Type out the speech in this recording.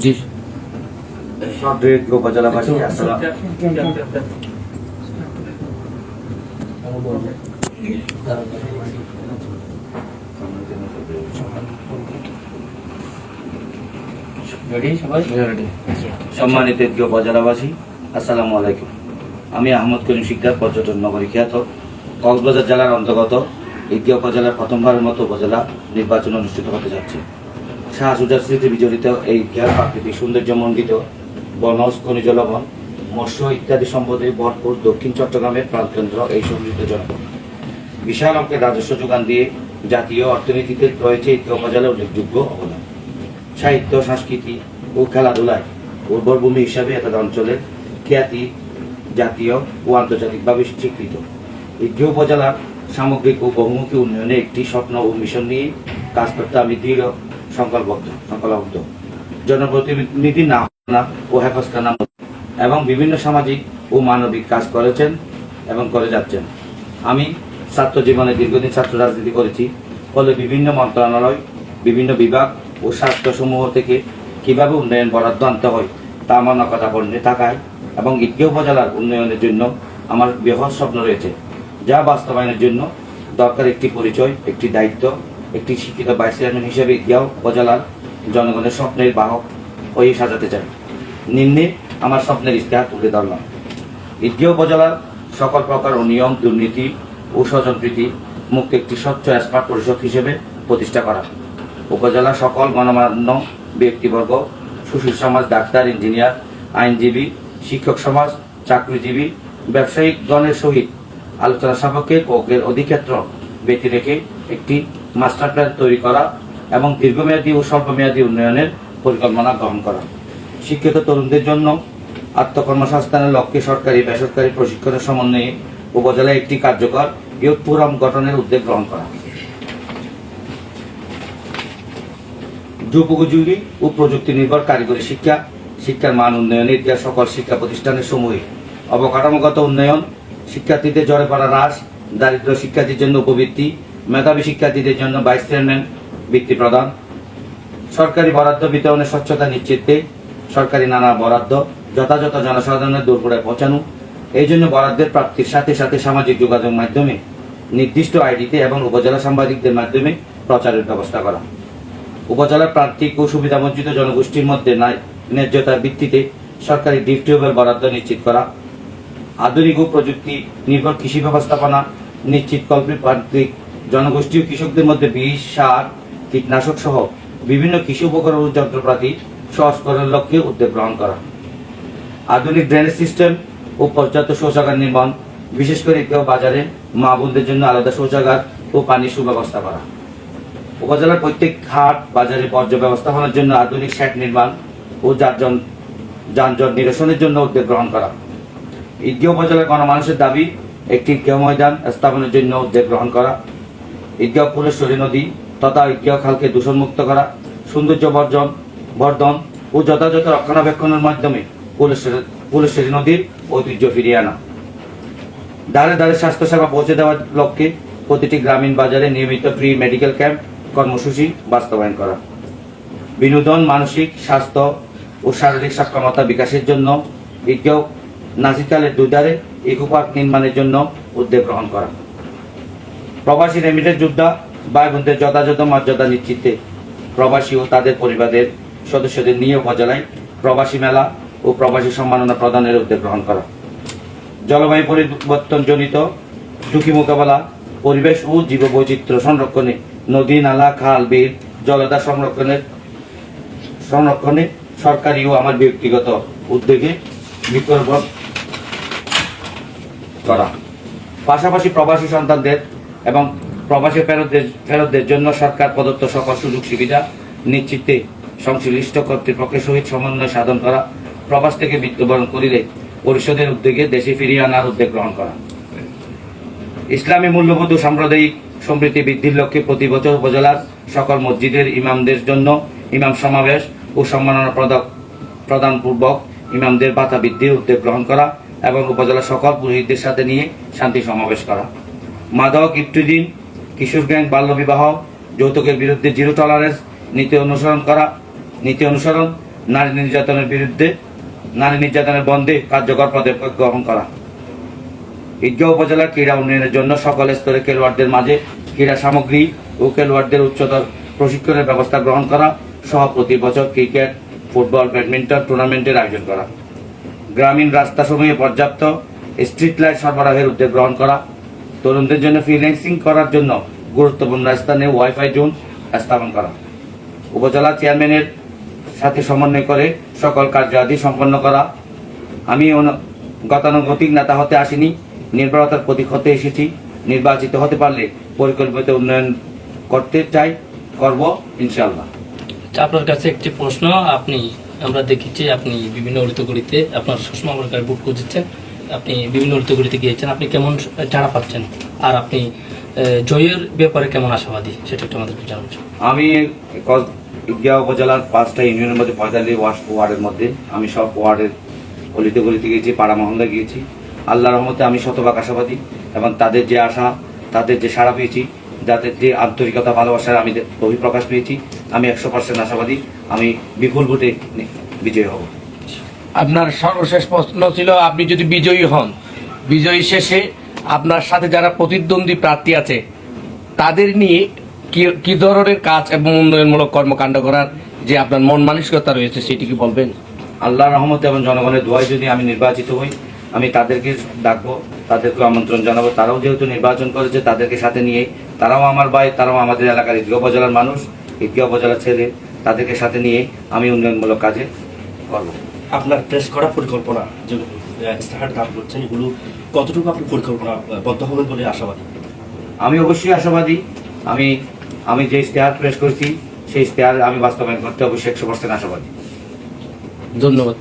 জি। উপজেলাবাসী আসসালাম সম্মানিত উপজেলাবাসী আসসালামু আলাইকুম। আমি আহমদ করিম শিকদার পর্যটন নগরী খ্যাত। কক্সবাজার জেলার অন্তর্গত ইগিয়া উপজেলার প্রথমবারের মতো উপজেলা নির্বাচন অনুষ্ঠিত হতে যাচ্ছে। সুজার স্মৃতি বিজড়িত এই ইতিহাস প্রাকৃতিক সৌন্দর্য মণ্ডিত বনজ, খনিজ লবণ, মৎস্য ইত্যাদি সম্পদে ভরপুর দক্ষিণ চট্টগ্রামের প্রাণকেন্দ্র এই সমৃদ্ধ জনপদ। বিশাল অঙ্কের রাজস্ব যোগান দিয়ে জাতীয় অর্থনীতিতে রয়েছে ইতিহাস উপজেলার উল্লেখযোগ্য অবদান। সাহিত্য, সংস্কৃতি ও খেলাধুলায় উর্বর ভূমি হিসাবে এতদ অঞ্চলের খ্যাতি জাতীয় ও আন্তর্জাতিকভাবে স্বীকৃত। ইজ্ঞ উপজেলার সামগ্রিক ও বহুমুখী উন্নয়নে একটি স্বপ্ন ও মিশন নিয়ে কাজ করতে আমি দৃঢ় সংকল্পবদ্ধ সংকল্পবদ্ধ। জনপ্রতিনিধি না না ও হেফাজখানা এবং বিভিন্ন সামাজিক ও মানবিক কাজ করেছেন এবং করে যাচ্ছেন। আমি ছাত্র জীবনে দীর্ঘদিন ছাত্র রাজনীতি করেছি। ফলে বিভিন্ন মন্ত্রণালয়, বিভিন্ন বিভাগ ও স্বাস্থ্যসমূহ থেকে কীভাবে উন্নয়ন বরাদ্দ আনতে হয়, তা আমার নকটাপণ্যে থাকায় এবং ইজ্ঞ উপজেলার উন্নয়নের জন্য আমার বৃহৎ স্বপ্ন রয়েছে। যা বাস্তবায়নের জন্য দরকার একটি পরিচয়, একটি দায়িত্ব একটি শিক্ষিত ভাইস চেয়ারম্যান হিসেবে ইজ্ঞাও উপজেলার জনগণের স্বপ্নের বাহক হয়ে সাজাতে চাই নিম্নে আমার স্বপ্নের ইস্তেহার তুলে ধরলাম। ইজ্ঞ উপজেলার সকল প্রকার অনিয়ম দুর্নীতি ও স্বজনপ্রীতি মুক্ত একটি স্বচ্ছ স্মার্ট পরিষদ হিসেবে প্রতিষ্ঠা করা। উপজেলার সকল গণমান্য ব্যক্তিবর্গ, সুশীল সমাজ, ডাক্তার, ইঞ্জিনিয়ার, আইনজীবী, শিক্ষক সমাজ, চাকরিজীবী ব্যবসায়িক গণের সহিত আলোচনা সাপেক্ষে কোকের অধিক্ষেত্র ব্যতি রেখে একটি মাস্টার প্ল্যান তৈরি করা এবং দীর্ঘমেয়াদী ও স্বল্পমেয়াদী উন্নয়নের পরিকল্পনা গ্রহণ করা। শিক্ষিত তরুণদের জন্য আত্মকর্মসংস্থানের লক্ষ্যে সরকারি বেসরকারি প্রশিক্ষণের সমন্বয়ে উপজেলায় একটি কার্যকর ইয়ুথ ফোরাম গঠনের উদ্যোগ গ্রহণ করা। যুগোপযোগী ও প্রযুক্তি নির্ভর কারিগরি শিক্ষা, শিক্ষার মান উন্নয়নে ইতিহাস সকল শিক্ষা প্রতিষ্ঠানের সমূহে অবকাঠামোগত উন্নয়ন, শিক্ষার্থীদের জড়ে পড়া হ্রাস দারিদ্র শিক্ষার্থীর জন্য উপবৃত্তি মেধাবী শিক্ষার্থীদের জন্য ভাইস চেয়ারম্যান বৃত্তি প্রদান, সরকারি বরাদ্দ বিতরণের স্বচ্ছতা নিশ্চিতে সরকারি নানা বরাদ্দ যথাযথ জনসাধারণের দোরগোড়ায় পৌঁছানো, এই জন্য বরাদ্দের প্রাপ্তির সাথে সাথে সামাজিক যোগাযোগ মাধ্যমে নির্দিষ্ট আইডিতে এবং উপজেলা সাংবাদিকদের মাধ্যমে প্রচারের ব্যবস্থা করা। উপজেলার প্রান্তিক ও সুবিধাবঞ্চিত জনগোষ্ঠীর মধ্যে ন্যায়- ন্যায্যতার ভিত্তিতে সরকারি ডিপ বরাদ্দ নিশ্চিত করা, আধুনিক ও প্রযুক্তি নির্ভর কৃষি ব্যবস্থাপনা নিশ্চিত কল্পে প্রান্তিক জনগোষ্ঠী ও কৃষকদের মধ্যে বীজ সার, কীটনাশক সহ বিভিন্ন কৃষি উপকরণ যন্ত্রপাতি সহজ করার লক্ষ্যে উদ্যোগ গ্রহণ করা। আধুনিক ড্রেনেজ সিস্টেম ও পর্যাপ্ত শৌচাগার নির্মাণ, বিশেষ করে কেউ বাজারে মা বোনদের জন্য আলাদা শৌচাগার ও পানির সুব্যবস্থা করা। উপজেলার প্রত্যেক হাট, বাজারে বর্জ্য ব্যবস্থাপনার জন্য আধুনিক শ্যাট নির্মাণ ও যানজট যানজট নিরসনের জন্য উদ্যোগ গ্রহণ করা। ঈদগাঁও উপজেলার গণমানুষের দাবি, একটি কেউ ময়দান স্থাপনের জন্য উদ্যোগ গ্রহণ করা। ঈদগাঁও ফুলেশ্বরী নদী তথা ঈদগাঁও খালকে দূষণমুক্ত করা, সৌন্দর্য বর্জন, বর্ধন ও যথাযথ রক্ষণাবেক্ষণের মাধ্যমে ফুলেশ্বরী নদীর ঐতিহ্য ফিরিয়ে আনা। দাঁড়ে দাঁড়ে স্বাস্থ্যসেবা পৌঁছে দেওয়ার লক্ষ্যে প্রতিটি গ্রামীণ বাজারে নিয়মিত ফ্রি মেডিকেল ক্যাম্প কর্মসূচি বাস্তবায়ন করা। বিনোদন, মানসিক, স্বাস্থ্য ও শারীরিক সক্ষমতা বিকাশের জন্য ঈদগাঁও নাজিকালের দুধারে ইকো পার্ক নির্মাণের জন্য উদ্যোগ গ্রহণ করা। প্রবাসী রেমিটের যোদ্ধা ভাই বোনদের যথাযথ মর্যাদা নিশ্চিতে প্রবাসী ও তাদের পরিবারের সদস্যদের নিয়ে উপজেলায় প্রবাসী মেলা ও প্রবাসী সম্মাননা প্রদানের উদ্যোগ গ্রহণ করা। জলবায়ু পরিবর্তনজনিত ঝুঁকি মোকাবেলা, পরিবেশ ও জীববৈচিত্র্য সংরক্ষণে নদী, নালা, খাল, বিল জলধার সংরক্ষণের সংরক্ষণে সরকারি ও আমার ব্যক্তিগত উদ্যোগে বৃক্ষরোপণ করা। পাশাপাশি প্রবাসী সন্তানদের এবং প্রবাসী ফেরতদের ফেরতদের জন্য সরকার প্রদত্ত সকল সুযোগ সুবিধা নিশ্চিতে সংশ্লিষ্ট কর্তৃপক্ষের সহিত সমন্বয় সাধন করা, প্রবাস থেকে মৃত্যুবরণ করিলে পরিষদের উদ্যোগে দেশে ফিরিয়ে আনার উদ্যোগ গ্রহণ করা। ইসলামী মূল্যবোধ ও সাম্প্রদায়িক সম্প্রীতি বৃদ্ধির লক্ষ্যে প্রতি বছর উপজেলার সকল মসজিদের ইমামদের জন্য ইমাম সমাবেশ ও সম্মাননা প্রদক প্রদান পূর্বক ইমামদের ভাতা বৃদ্ধির উদ্যোগ গ্রহণ করা এবং উপজেলার সকল পুরোহিতদের সাথে নিয়ে শান্তি সমাবেশ করা। মাদক ইফটুদিন কিশোর গ্যাং বাল্যবিবাহ যৌতুকের বিরুদ্ধে জিরো টলারেন্স, নীতি অনুসরণ করা, নীতি অনুসরণ, নারী নির্যাতনের বিরুদ্ধে, নারী নির্যাতনের বন্ধে কার্যকর পদক্ষেপ গ্রহণ করা। ঈদগাঁও উপজেলার ক্রীড়া উন্নয়নের জন্য সকল স্তরে খেলোয়াড়দের মাঝে ক্রীড়া সামগ্রী ও খেলোয়াড়দের উচ্চতর প্রশিক্ষণের ব্যবস্থা গ্রহণ করা, সহ প্রতি বছর ক্রিকেট, ফুটবল, ব্যাডমিন্টন টুর্নামেন্টের আয়োজন করা। গ্রামীণ রাস্তাসমূহে পর্যাপ্ত স্ট্রিট লাইট সরবরাহের উদ্যোগ গ্রহণ করা তরুণদের জন্য ফ্রিল্যান্সিং করার জন্য গুরুত্বপূর্ণ স্থানে ওয়াইফাই জোন স্থাপন করা। উপজেলা চেয়ারম্যানের সাথে সমন্বয় করে সকল কার্যাদি সম্পন্ন করা। আমি গতানুগতিক নেতা হতে আসিনি নির্ভরতার প্রতীক হতে এসেছি। নির্বাচিত হতে পারলে পরিকল্পিত উন্নয়ন করতে চাই করব ইনশাল্লাহ আচ্ছা, আপনার কাছে একটি প্রশ্ন আপনি আমরা দেখেছি আপনি বিভিন্ন ঋতুগুলিতে আপনার সুষমা সরকার বুট খুঁজেছেন। আপনি বিভিন্ন ঋতুগুলিতে গিয়েছেন, আপনি কেমন ছাড়া পাচ্ছেন? আর আপনি জয়ের ব্যাপারে কেমন আশাবাদী? সেটা একটু আমাদেরকে জানাচ্ছেন আমি কস- উপজেলার পাঁচটা ইউনিয়নের মধ্যে পঁয়তাল্লিশ ওয়ার্ড- ওয়ার্ডের মধ্যে আমি সব ওয়ার্ডের গলিতে গলিতে গিয়েছি, পাড়া মহল্লা গিয়েছি। আল্লাহর রহমতে আমি শতভাগ আশাবাদী এবং তাদের যে আশা, তাদের যে সাড়া পেয়েছি যাদের যে আন্তরিকতা, ভালোবাসার আমি যে বহিঃপ্রকাশ পেয়েছি, আমি একশো পার্সেন্ট আশাবাদী, আমি বিপুল ভোটে বিজয়ী হব। আপনার সর্বশেষ প্রশ্ন ছিল, আপনি যদি বিজয়ী হন। বিজয়ী শেষে আপনার সাথে যারা প্রতিদ্বন্দ্বী প্রার্থী আছে, তাদের নিয়ে কি ধরনের কাজ এবং উন্নয়নমূলক কর্মকাণ্ড করার যে আপনার মন মানসিকতা রয়েছে, সেটি কি বলবেন? আল্লাহর রহমত এবং জনগণের দোয়ায় যদি আমি নির্বাচিত হই, আমি তাদেরকে ডাকবো, তাদেরকে আমন্ত্রণ জানাব। তারাও যেহেতু নির্বাচন করেছে, তাদেরকে সাথে নিয়ে, তারাও আমার ভাই, তারাও আমাদের এলাকার ঈদগাঁও উপজেলার মানুষ ঈদগাঁও উপজেলার ছেলে, তাদেরকে সাথে নিয়ে আমি উন্নয়নমূলক কাজে করব আপনার টেস্ট করা পরিকল্পনা যেগুলো স্টার্ট দাম করছেন এগুলো কতটুকু আপনি পরিকল্পনা বদ্ধ হবেন বলে আশাবাদী? আমি অবশ্যই আশাবাদী। আমি আমি যে ইশতেহার প্রেস করেছি সেই ইশতেহার আমি বাস্তবায়ন করতে অবশ্যই একশো পার্সেন্ট আশাবাদী। ধন্যবাদ।